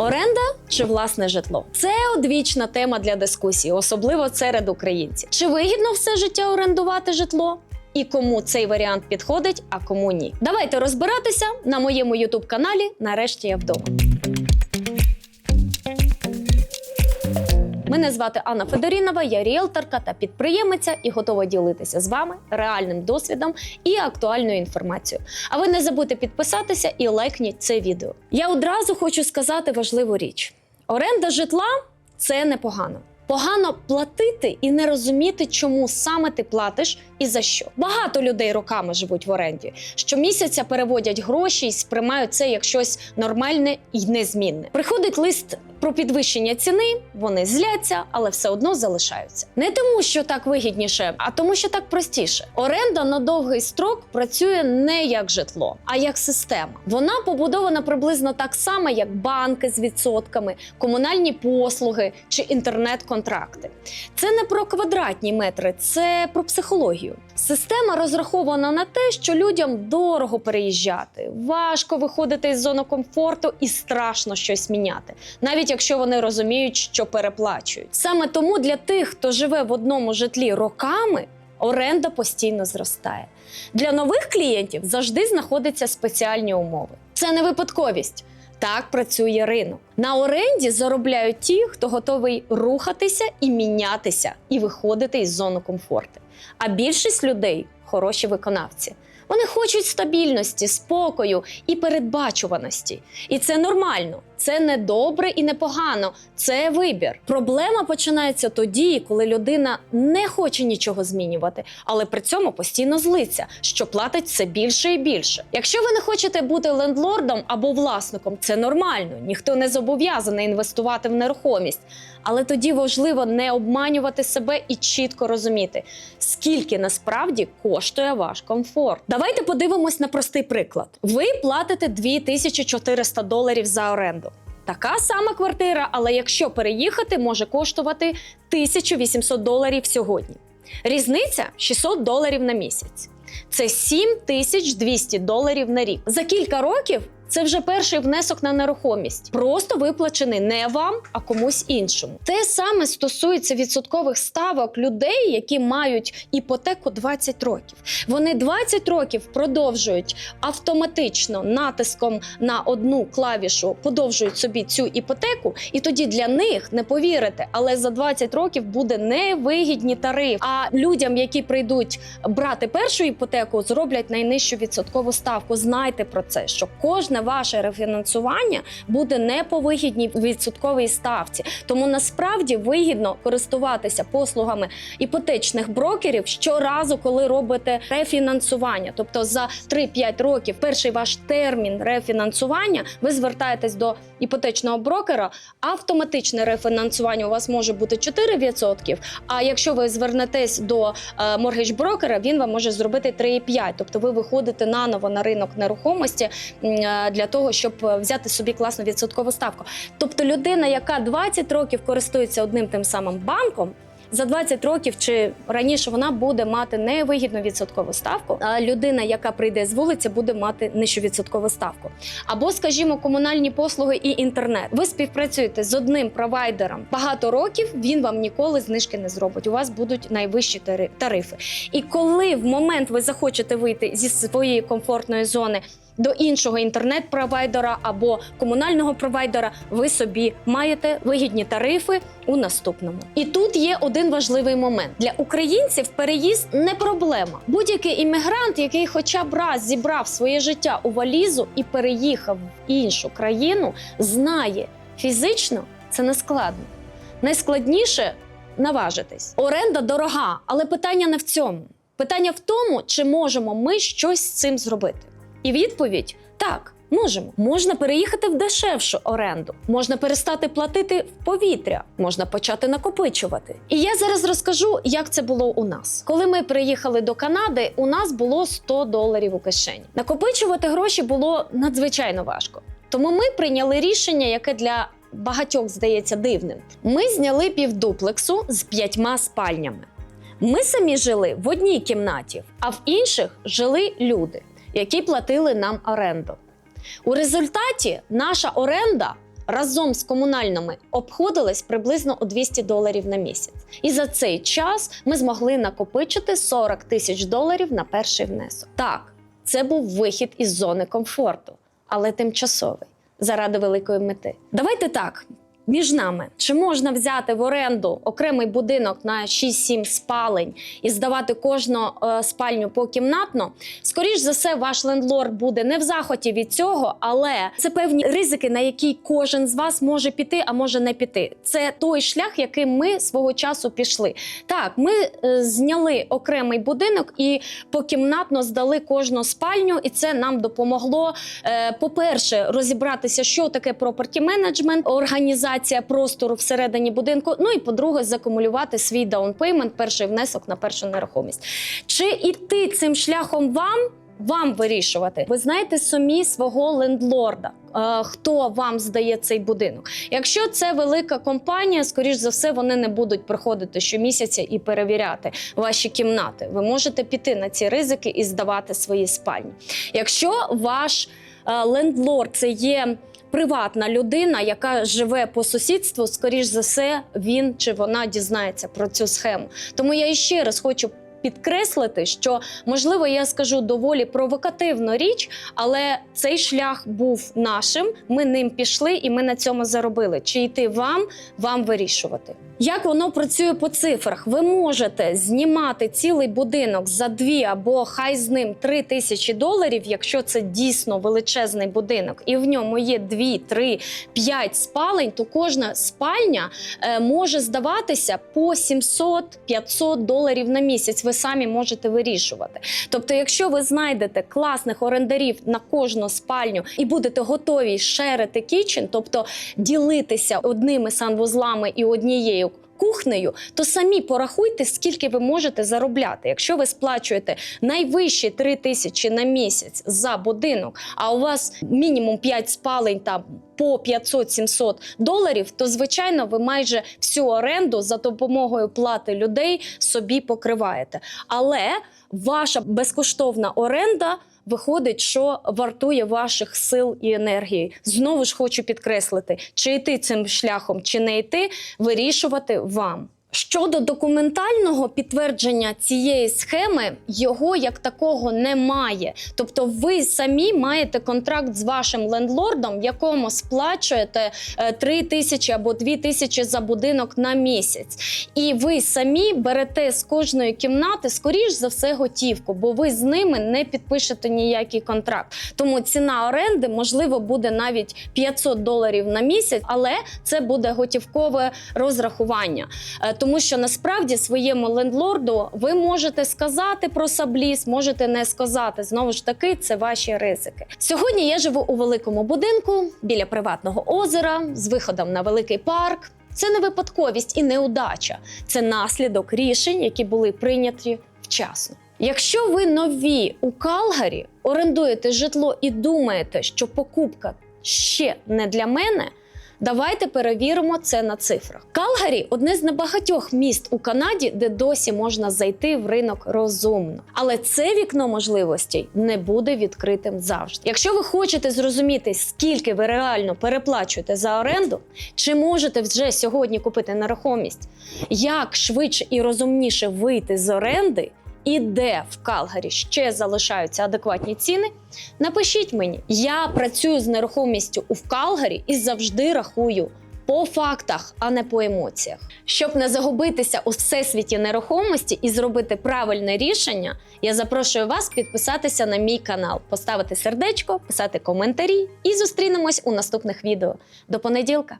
Оренда чи власне житло це одвічна тема для дискусії, особливо серед українців. Чи вигідно все життя орендувати житло? І кому цей варіант підходить, а кому ні? Давайте розбиратися на моєму ютуб каналі. Нарешті я вдома. Мене звати Анна Федорінова, я ріелторка та підприємиця і готова ділитися з вами реальним досвідом і актуальною інформацією. А ви не забудьте підписатися і лайкніть це відео. Я одразу хочу сказати важливу річ: оренда житла це непогано. Погано платити і не розуміти, чому саме ти платиш і за що. Багато людей роками живуть в оренді. Щомісяця переводять гроші і сприймають це як щось нормальне і незмінне. Приходить лист про підвищення ціни, вони зляться, але все одно залишаються. Не тому, що так вигідніше, а тому, що так простіше. Оренда на довгий строк працює не як житло, а як система. Вона побудована приблизно так само, як банки з відсотками, комунальні послуги чи інтернет-контракти. Це не про квадратні метри, це про психологію. Система розрахована на те, що людям дорого переїжджати, важко виходити із зони комфорту і страшно щось міняти, навіть якщо вони розуміють, що переплачують. Саме тому для тих, хто живе в одному житлі роками, оренда постійно зростає. Для нових клієнтів завжди знаходяться спеціальні умови. Це не випадковість. Так працює ринок. На оренді заробляють ті, хто готовий рухатися і мінятися, і виходити із зони комфорту. А більшість людей хороші виконавці. Вони хочуть стабільності, спокою і передбачуваності. І це нормально. Це не добре і не погано. Це вибір. Проблема починається тоді, коли людина не хоче нічого змінювати, але при цьому постійно злиться, що платить все більше і більше. Якщо ви не хочете бути лендлордом або власником, це нормально. Ніхто не зобов'язаний інвестувати в нерухомість. Але тоді важливо не обманювати себе і чітко розуміти, скільки насправді коштує ваш комфорт. Давайте подивимось на простий приклад. Ви платите 2400 доларів за оренду. Така сама квартира, але якщо переїхати, може коштувати 1800 доларів сьогодні. Різниця 600 доларів на місяць. Це 7200 доларів на рік. За кілька років це вже перший внесок на нерухомість, просто виплачений не вам, а комусь іншому. Те саме стосується відсоткових ставок людей, які мають іпотеку 20 років. Вони 20 років продовжують автоматично натиском на одну клавішу, подовжують собі цю іпотеку, і тоді для них не повірите, але за 20 років буде невигідні тарифи. А людям, які прийдуть брати першу іпотеку, зроблять найнижчу відсоткову ставку. Знайте про це, що кожне ваше рефінансування буде не по вигідній відсотковій ставці. Тому насправді вигідно користуватися послугами іпотечних брокерів щоразу, коли робите рефінансування. Тобто за 3-5 років, перший ваш термін рефінансування, ви звертаєтесь до іпотечного брокера. Автоматичне рефінансування у вас може бути 4%, А якщо ви звернетесь до е, моргідж брокера, він вам може зробити 3,5%. Тобто ви виходите наново на ринок нерухомості е, для того, щоб е, взяти собі класну відсоткову ставку. Тобто людина, яка 20 років користується одним тим самим банком. За 20 років чи раніше вона буде мати невигідну відсоткову ставку. А людина, яка прийде з вулиці, буде мати нижчу відсоткову ставку. Або, скажімо, комунальні послуги і інтернет. Ви співпрацюєте з одним провайдером багато років. Він вам ніколи знижки не зробить. У вас будуть найвищі тарифи. І коли в момент ви захочете вийти зі своєї комфортної зони. До іншого інтернет-провайдера або комунального провайдера ви собі маєте вигідні тарифи у наступному. І тут є один важливий момент для українців. Переїзд не проблема. Будь-який іммігрант, який хоча б раз зібрав своє життя у валізу і переїхав в іншу країну, знає фізично це не складно. Найскладніше наважитись. Оренда дорога, але питання не в цьому. Питання в тому, чи можемо ми щось з цим зробити. І відповідь так. Можемо. Можна переїхати в дешевшу оренду, можна перестати платити в повітря, можна почати накопичувати. І я зараз розкажу, як це було у нас. Коли ми приїхали до Канади, у нас було 100 доларів у кишені. Накопичувати гроші було надзвичайно важко. Тому ми прийняли рішення, яке для багатьох здається дивним. Ми зняли півдуплексу з п'ятьма спальнями. Ми самі жили в одній кімнаті, а в інших жили люди, які платили нам оренду. У результаті наша оренда разом з комунальними обходились приблизно у 200 доларів на місяць. І за цей час ми змогли накопичити 40 тисяч доларів на перший внесок. Так, це був вихід із зони комфорту, але тимчасовий заради великої мети. Давайте так. Між нами, чи можна взяти в оренду окремий будинок на 6-7 спалень і здавати кожну е, спальню покімнатно? Скоріш за все, ваш лендлорд буде не в захоті від цього, але це певні ризики, на які кожен з вас може піти, а може не піти. Це той шлях, яким ми свого часу пішли. Так, ми е, зняли окремий будинок і покімнатно здали кожну спальню, і це нам допомогло. Е, по-перше, розібратися, що таке property менеджмент, організація простору всередині будинку. Ну і по-друге, закумулювати свій даунпеймент, перший внесок на першу нерухомість. Чи іти цим шляхом вам? Вам вирішувати. Ви знаєте самі свого лендлорда, е, хто вам здає цей будинок. Якщо це велика компанія, скоріш за все, вони не будуть приходити щомісяця і перевіряти ваші кімнати. Ви можете піти на ці ризики і здавати свої спальні. Якщо ваш е, лендлорд це є приватна людина, яка живе по сусідству, скоріш за все, він чи вона дізнається про цю схему. Тому я іще раз хочу. Підкреслити, що можливо я скажу доволі провокативну річ, але цей шлях був нашим. Ми ним пішли і ми на цьому заробили. Чи йти вам, вам вирішувати. Як воно працює по цифрах? Ви можете знімати цілий будинок за дві або хай з ним три тисячі доларів, якщо це дійсно величезний будинок, і в ньому є дві, три, п'ять спалень, то кожна спальня е, може здаватися по 700-500 доларів на місяць. Ви самі можете вирішувати. Тобто, якщо ви знайдете класних орендарів на кожну спальню і будете готові шерити кічен, тобто ділитися одними санвузлами і однією. Кухнею, то самі порахуйте, скільки ви можете заробляти. Якщо ви сплачуєте найвищі 3 тисячі на місяць за будинок, а у вас мінімум 5 спалень там по 500-700 доларів, то звичайно ви майже всю оренду за допомогою плати людей собі покриваєте. Але ваша безкоштовна оренда. Виходить, що вартує ваших сил і енергії. Знову ж хочу підкреслити, чи йти цим шляхом, чи не йти, вирішувати вам. Щодо документального підтвердження цієї схеми, його як такого немає. Тобто, ви самі маєте контракт з вашим лендлордом, якому сплачуєте 3 тисячі або 2 тисячі за будинок на місяць. І ви самі берете з кожної кімнати, скоріш за все, готівку, бо ви з ними не підпишете ніякий контракт. Тому ціна оренди, можливо, буде навіть 500 доларів на місяць, але це буде готівкове розрахування. Тому що насправді своєму лендлорду ви можете сказати про сабліс, можете не сказати. Знову ж таки, це ваші ризики. Сьогодні я живу у великому будинку біля приватного озера з виходом на великий парк. Це не випадковість і неудача, це наслідок рішень, які були прийняті вчасно. Якщо ви нові у Калгарі орендуєте житло і думаєте, що покупка ще не для мене. Давайте перевіримо це на цифрах. Калгарі одне з небагатьох міст у Канаді, де досі можна зайти в ринок розумно. Але це вікно можливостей не буде відкритим завжди. Якщо ви хочете зрозуміти, скільки ви реально переплачуєте за оренду, чи можете вже сьогодні купити нерухомість, як швидше і розумніше вийти з оренди. І де в Калгарі ще залишаються адекватні ціни, напишіть мені. Я працюю з нерухомістю у Калгарі і завжди рахую по фактах, а не по емоціях. Щоб не загубитися у всесвіті нерухомості і зробити правильне рішення, я запрошую вас підписатися на мій канал, поставити сердечко, писати коментарі і зустрінемось у наступних відео. До понеділка!